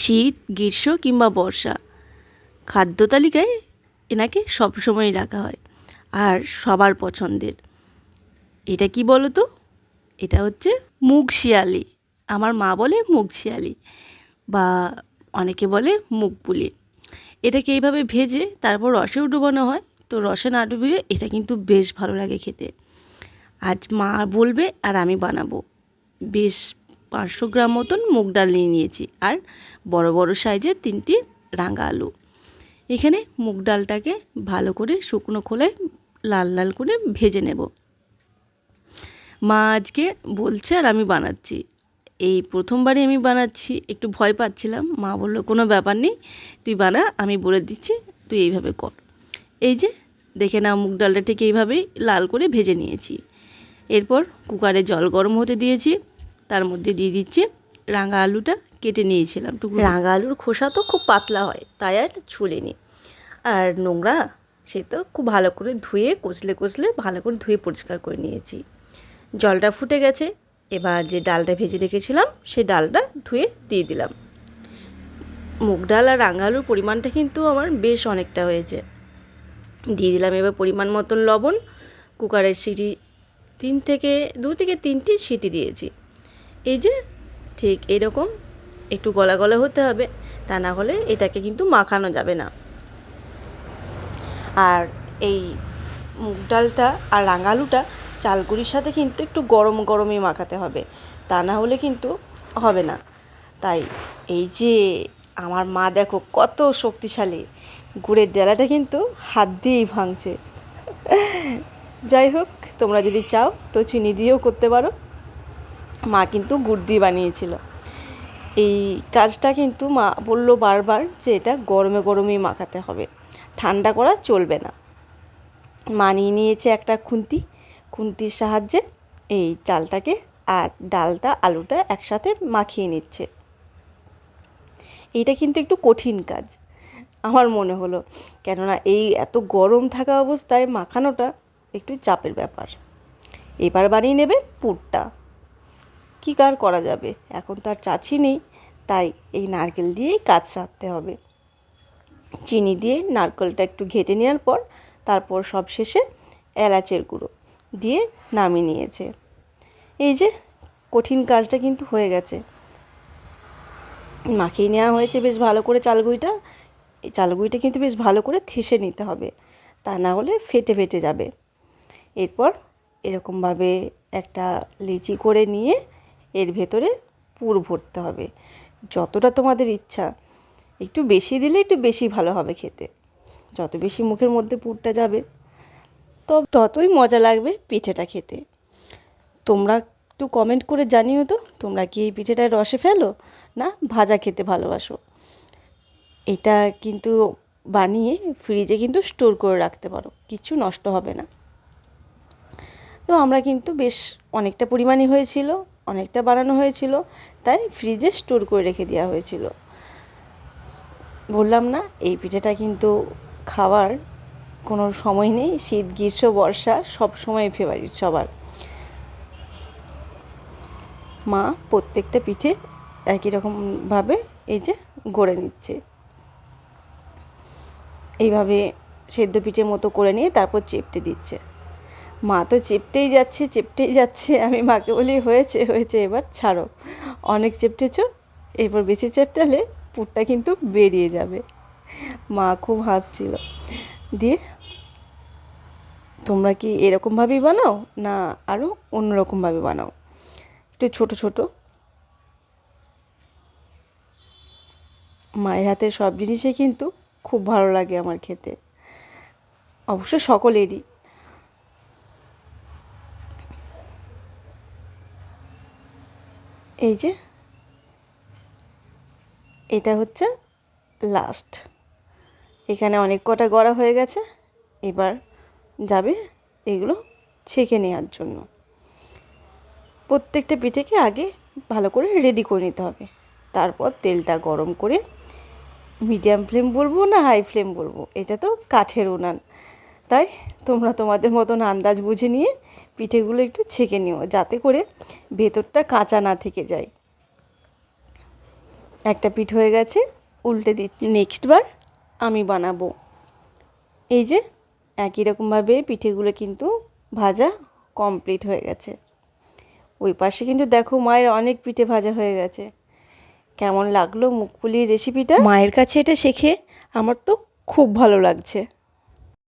শীত, গ্রীষ্ম কিংবা বর্ষা। খাদ্য তালিকায় এনাকে সবসময় রাখা হয়, আর সবার পছন্দের। এটা কি বলো তো এটা হচ্ছে মুগ শিয়ালি। আমার মা বলে মুগ শিয়ালি, বা অনেকে বলে মুগ পুলি। এটাকে এইভাবে ভেজে তারপর রসেও ডুবানো হয়। তো রসে না ডুবিয়ে এটা কিন্তু বেশ ভালো লাগে খেতে। আজ মা বলবে আর আমি বানাবো। বেশ পাঁচশো গ্রাম মতন মুগ ডাল নিয়ে নিয়েছি আর বড় বড় সাইজের তিনটি রাঙা আলু। এখানে মুগ ডালটাকে ভালো করে শুকনো খোলায় লাল লাল করে ভেজে নেব। মা আজকে বলছে আর আমি বানাচ্ছি। এই প্রথমবারই আমি বানাচ্ছি, একটু ভয় পাচ্ছিলাম। মা বলল, কোনো ব্যাপার নেই, তুই বানা, আমি বলে দিচ্ছি, তুই এইভাবে কর। এই যে, দেখে নাও মুগ ডালটা ঠিক এইভাবেই লাল করে ভেজে নিয়েছি। এরপর কুকারে জল গরম হতে দিয়েছি। তার মধ্যে দিয়ে দিচ্ছি। রাঙা আলুটা কেটে নিয়েছিলাম টুকরো। রাঙা আলুর খোসা তো খুব পাতলা হয়, তাই আর ছুলে ছুলিনি আর নোংরা সে তো খুব ভালো করে ধুয়ে, কচলে কচলে ভালো করে ধুয়ে পরিষ্কার করে নিয়েছি। জলটা ফুটে গেছে, এবার যে ডালটা ভেজে রেখেছিলাম, সেই ডালটা ধুয়ে দিয়ে দিলাম। মুগ ডাল আর রাঙা আলুর পরিমাণটা কিন্তু আমার বেশ অনেকটা হয়েছে। দিয়ে দিলাম এবার পরিমাণ মতন লবণ। কুকারের সিটি তিন থেকে, দু থেকে তিনটি সিটি দিয়েছি। এই যে, ঠিক এরকম একটু গলা গলা হতে হবে, তা না হলে এটাকে কিন্তু মাখানো যাবে না। আর এই মুগ ডালটা আর রাঙালুটা চালগুড়ির সাথে কিন্তু একটু গরম গরমই মাখাতে হবে, তা না হলে কিন্তু হবে না। তাই এই যে আমার মা দেখো কত শক্তিশালী, গুড়ের ডেলাটা কিন্তু হাত দিয়েই ভাঙছে। যাই হোক, তোমরা যদি চাও তো চিনি দিয়েও করতে পারো। মা কিন্তু গুড় দিয়ে বানিয়েছিল। এই কাজটা কিন্তু মা বলল বারবার যে এটা গরমে গরমেই মাখাতে হবে। ঠান্ডা করা চলবে না। মা নিয়ে নিয়েছে একটা খুন্তি। খুন্তির সাহায্যে এই চালটাকে আর ডালটা, আলুটা একসাথে মাখিয়ে নিচ্ছে। এইটা কিন্তু একটু কঠিন কাজ, আমার মনে হলো। কেননা এই এত গরম থাকা অবস্থায় মাখানোটা একটু চাপের ব্যাপার। এবার বানিয়ে নেবে পুরটা। কী কার করা যাবে? এখন তো আর চাছি নেই, তাই এই নারকেল দিয়েই কাজ সারতে হবে। চিনি দিয়ে নারকেলটা একটু ঘেটে নেওয়ার পর, তারপর সব শেষে এলাচের গুঁড়ো দিয়ে নামিয়ে নিয়েছে। এই যে, কঠিন কাজটা কিন্তু হয়ে গেছে। মাখিয়ে নেওয়া হয়েছে বেশ ভালো করে চালগুঁড়িটা এই চালগুঁড়িটা কিন্তু বেশ ভালো করে থেসে নিতে হবে, তা না হলে ফেটে ফেটে যাবে। এরপর এরকমভাবে একটা লিচি করে নিয়ে এর ভেতরে পুর ভরতে হবে। যতটা তোমাদের ইচ্ছা, একটু বেশি দিলে একটু বেশি ভালো হবে খেতে। যত বেশি মুখের মধ্যে পুরটা যাবে তো ততই মজা লাগবে পিঠেটা খেতে। তোমরা একটু কমেন্ট করে জানিও তো, তোমরা কি এই পিঠেটা রসে ফেলো না ভাজা খেতে ভালোবাসো? এটা কিন্তু বানিয়ে ফ্রিজে কিন্তু স্টোর করে রাখতে পারো, কিছু নষ্ট হবে না। তো আমরা কিন্তু বেশ অনেকটা পরিমাণই হয়েছিল। অনেকটা বানানো হয়েছিল, তাই ফ্রিজে স্টোর করে রেখে দেওয়া হয়েছিল। বললাম, না, এই পিঠেটা কিন্তু খাওয়ার কোনো সময় নেই, শীত, গ্রীষ্ম, বর্ষা, সব সময় ফেভারিট সবার। মা প্রত্যেকটা পিঠে একই রকমভাবে এই যে গড়ে নিচ্ছে। এইভাবে সেদ্ধ পিঠের মতো করে নিয়ে তারপর চেপটে দিচ্ছে। মা তো চেপটেই যাচ্ছে চেপটেই যাচ্ছে। আমি মাকে বলি, হয়েছে হয়েছে, এবার ছাড়ো। অনেক চেপটেছ, এরপর বেশি চেপটালে পুরটা কিন্তু বেরিয়ে যাবে। মা খুব হাসছিল। দিয়ে, তোমরা কি এরকমভাবেই বানাও না আরও অন্যরকমভাবে বানাও? একটু ছোট ছোট। মায়ের হাতের সব জিনিসই কিন্তু খুব ভালো লাগে আমার খেতে। অবশ্য সকলেরই। এই যে, এটা হচ্ছে লাস্ট এখানে অনেক কটা গড়া হয়ে গেছে, এবার যাবে এগুলো ছেঁকে নেওয়ার জন্য। প্রত্যেকটা পিঠেকে আগে ভালো করে রেডি করে নিতে হবে। তারপর তেলটা গরম করে মিডিয়াম ফ্লেম বলব না হাই ফ্লেম বলব, এটা তো কাঠের উনান। তাই তোমরা তোমাদের মতন আন্দাজ বুঝে নিয়ে পিঠেগুলো একটু ছেঁকে নিও, যাতে করে ভেতরটা কাঁচা না থেকে যায়। একটা পিঠ হয়ে গেছে, উল্টে দিচ্ছি। নেক্সট বার আমি বানাবো। এই যে একই রকমভাবে পিঠেগুলো কিন্তু ভাজা কমপ্লিট হয়ে গেছে। ওই পাশে কিন্তু দেখো মায়ের অনেক পিঠে ভাজা হয়ে গেছে। কেমন লাগল মুখপুলির রেসিপিটা মায়ের কাছে এটা শেখে আমার তো খুব ভালো লাগছে।